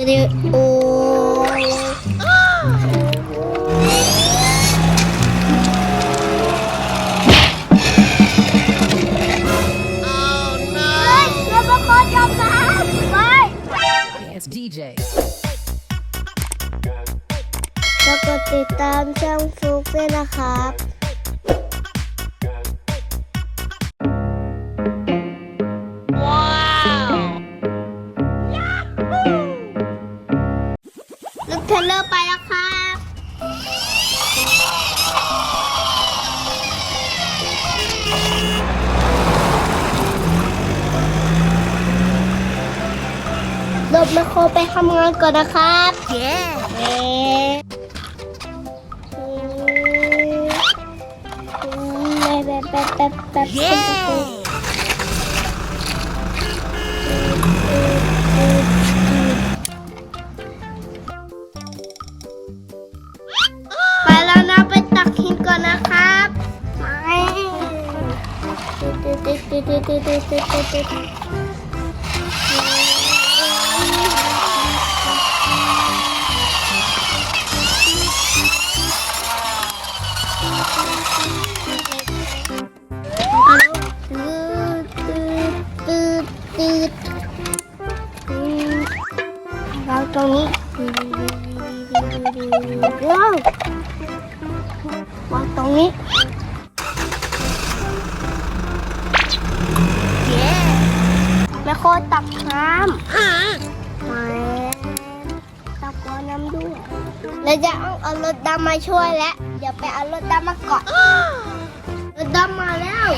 วิดีโอเฮ้ยเรามาขอจมน้ำไป It's DJ. แล้วก็ติดตามช่องฟลุกด้วยนะครับ เทรลเลอร์ไปแล้วครับเดินมาโคไปทำงานก่อนนะครับเย้เย้ ไปเอาตืดตืดตืดตืดเราตรงนี้ว้าววางตรงนี้ แม่โคตักน้ำมาตักบ่อน้ำด้วยแล้วจะเอาเอารถดำมาช่วยแล้ว เดี๋ยวไปเอารถดำมาก่อนรถดำมาแล้ว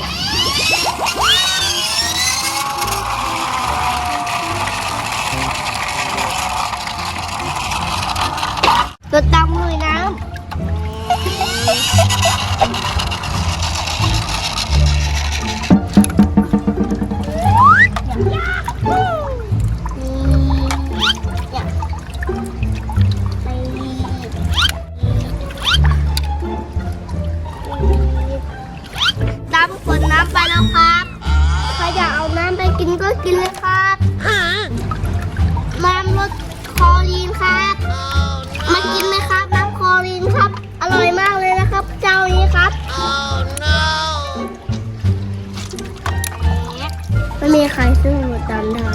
ขนน้ำไปแล้วครับใครอยากเอาน้ำไปกินก็กินเลยครับน้ำรสคลอรีนครับ มากินไหมครับน้ำคลอรีนครับ อร่อยมากเลยนะครับ เจ้านี้ครับไม่มีใครซื้อหมดจำได้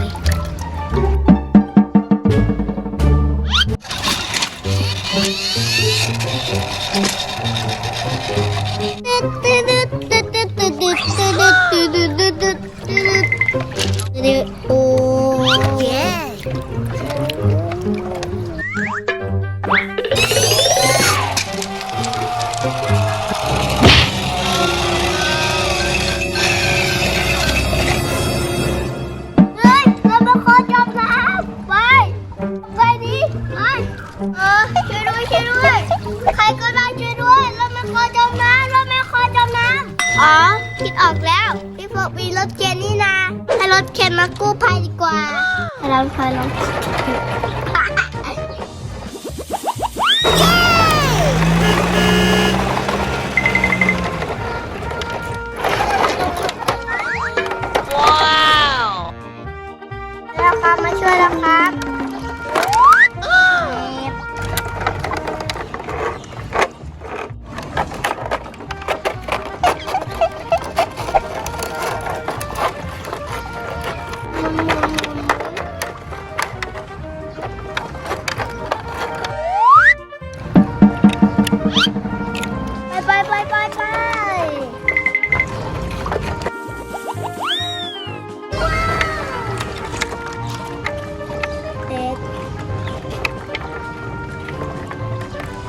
จมน้ำรถแมาขอจมน้ำอ๋อ คิดออกแล้ว พี่พวกมีรถเข็นนี่นาให้รถเข็นมากู้ภัยดีกว่าให้เราพายลอง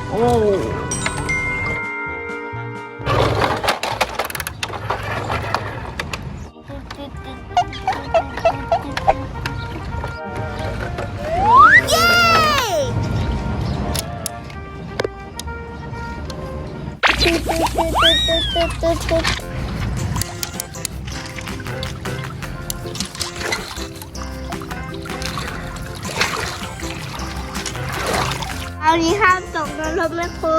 เย้เอานี้ห้ามตกนรกแม่ครู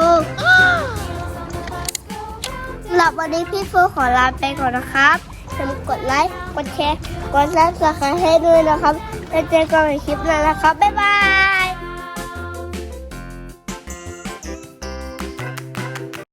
สำหรับวันนี้พี่ฟูขอลาไปก่อนนะครับอย่าลืมกดไลค์ กดแชร์ กดซับสไครต์ให้ด้วยนะครับ แล้วเจอกันในคลิปหน้านะครับ บ๊ายบาย